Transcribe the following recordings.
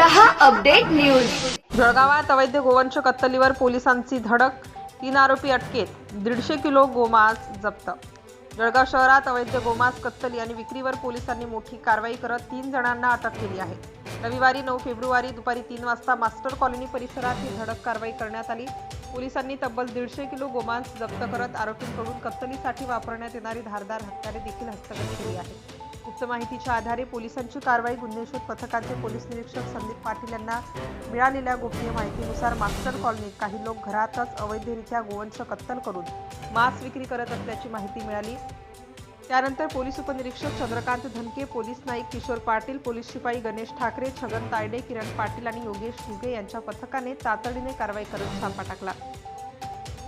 Update जळगावात अवैध गोवंश कत्तलीवर पोलिसांची धडक. तीन आरोपी अटकेत. दीडशे किलो गोमांस जप्त. जळगाव शहरात अवैध गोमांस कत्तली आणि विक्रीवर पोलिसांनी मोठी कारवाई करत तीन जणांना अटक केली आहे. रविवारी नऊ फेब्रुवारी दुपारी तीन वाजता मास्टर कॉलनी परिसरात ही धडक कारवाई करण्यात आली. पोलिसांनी तब्बल दीडशे किलो गोमांस जप्त करत आरोपींकडून कत्तलीसाठी वापरण्यात येणारी धारदार हत्यारे देखील हस्तगत केली. माहितीच्या आधारे पोलिसांची कारवाई गुन्हेशोध पथकाचे पोलीस निरीक्षक संदीप पाटील यांना मिळालेल्या गोपनीय माहितीनुसार मास्टर कॉलनीत काही लोक घरातच अवैधरित्या गोवंश कत्तल करून मांस विक्री करत असल्याची माहिती मिळाली. त्यानंतर पोलीस उपनिरीक्षक चंद्रकांत धनके पोलीस नाईक किशोर पाटील पोलीस शिपाई गणेश ठाकरे छगन तायडे किरण पाटील आणि योगेश घुगे यांच्या पथकाने तातडीने कारवाई करत छापा टाकला.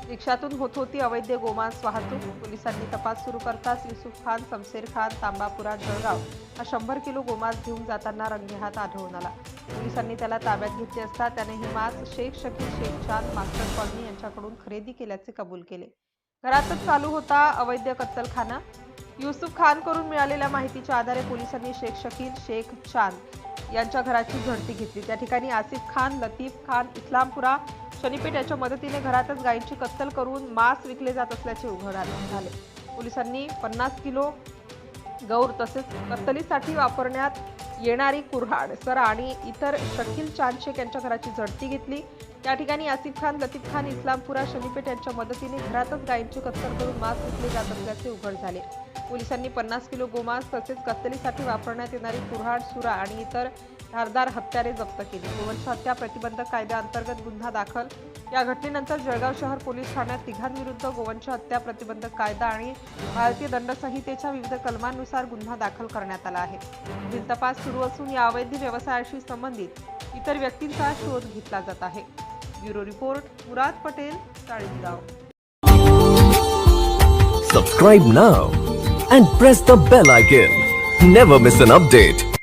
रिक्षातून होत होती अवैध गोमांस वाहतूक. पोलिसांनी तपास सुरू करताच युसुफ खान समसेर खान तांबापुरा जळगाव हा शंभर किलो गोमांस घेऊन जाताना रंगेहात आढळून आला. पोलिसांनी त्याला ताब्यात घेतले असता त्याने हे मांस शेख शकील शेख चांद मास्टर कॉलनी यांच्याकडून खरेदी केल्याचे कबूल केले. घरातच चालू होता अवैध कत्तलखाना. युसुफ खानकडून मिळालेल्या माहितीच्या आधारे पोलिसांनी शेख शकील शेख चांद यांच्या घराची झडती घेतली. त्या ठिकाणी आसिफ खान लतीफ खान इस्लामपुरा शनीपेठ याच्या मदतीने घरातच गायींची कत्तल करून मांस विकले जात असल्याचे उघड आले- झाले. पोलिसांनी पन्नास किलो गौर तसेच कत्तलीसाठी वापरण्यात येणारी कुऱ्हाड सर आणि इतर शकील चांदशेख यांच्या घराची झडती घेतली. त्या ठिकाणी आसिफ खान लतीफ खान इस्लामपुरा शनीपेठ यांच्या मदतीने घरातच गायींची कत्तल करून मांस विकले जात असल्याचे उघड झाले. पोलिसांनी पन्नास किलो गोमांस तसेच कत्तलीसाठी वापरण्यात येणारी कुऱ्हाड सुरा आणि इतर धारदार हत्यारे जप्त केली. गोवंश हत्या प्रतिबंधक कायद्याअंतर्गत गुन्हा दाखल. या घटनेनंतर जळगाव शहर पोलीस ठाण्यात तिघांविरुद्ध गोवंश हत्या प्रतिबंधक कायदा आणि भारतीय दंड संहितेच्या विविध कलमांनुसार गुन्हा दाखल करण्यात आला आहे. पुढील तपास सुरू असून या अवैध व्यवसायाशी संबंधित इतर व्यक्तींचा शोध घेतला जात आहे. Bureau report Murad Patel Chalisgaon Subscribe now and press the bell icon. Never miss an update.